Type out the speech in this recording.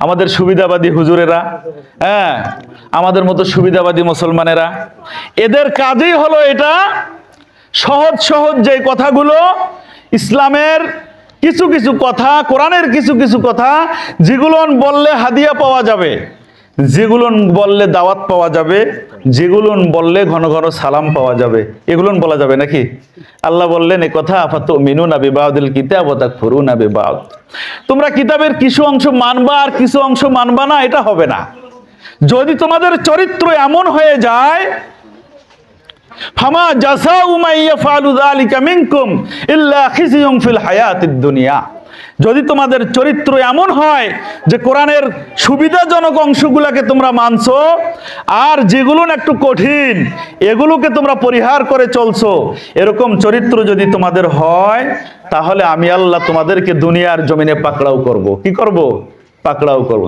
আমাদের সুবিধাবাদী হুজুরেরা হ্যাঁ আমাদের মতো সুবিধাবাদী মুসলমানেরা, এদের কাজই হলো এটা সহজ সহজ যে কথাগুলো ইসলামের কিছু কিছু কথা, কোরআনের কিছু কিছু কথা যেগুলো বললে হাদিয়া পাওয়া যাবে যেগুলো বললে দাওয়াত পাওয়া যাবে যেগুলো বললে ঘন ঘন সালাম পাওয়া যাবে এগুলো বলা যাবে নাকি? আল্লাহ বললেন, এ কথা আপাত মিনু না বেবাউদিল কিতাব ও তাক ফরু না বেবাউদ তোমরা কিতাবের কিছু অংশ মানবা আর কিছু অংশ মানবা না, এটা হবে না। যদি তোমাদের চরিত্র এমন হয়ে যায়, ফামা জাসা ইল্লা ফিল হায়াতিদ দুনিয়া। যদি তোমাদের চরিত্র এমন হয় যে কোরআনের সুবিধাজনক অংশগুলোকে তোমরা মানছো, আর যেগুলো একটু কঠিন, এগুলোকে তোমরা পরিহার করে চলছো, এরকম চরিত্র যদি তোমাদের হয়, তাহলে আমি আল্লাহ তোমাদেরকে দুনিয়ার জমিনে পাকড়াও করব। কি করব? পাকড়াও করব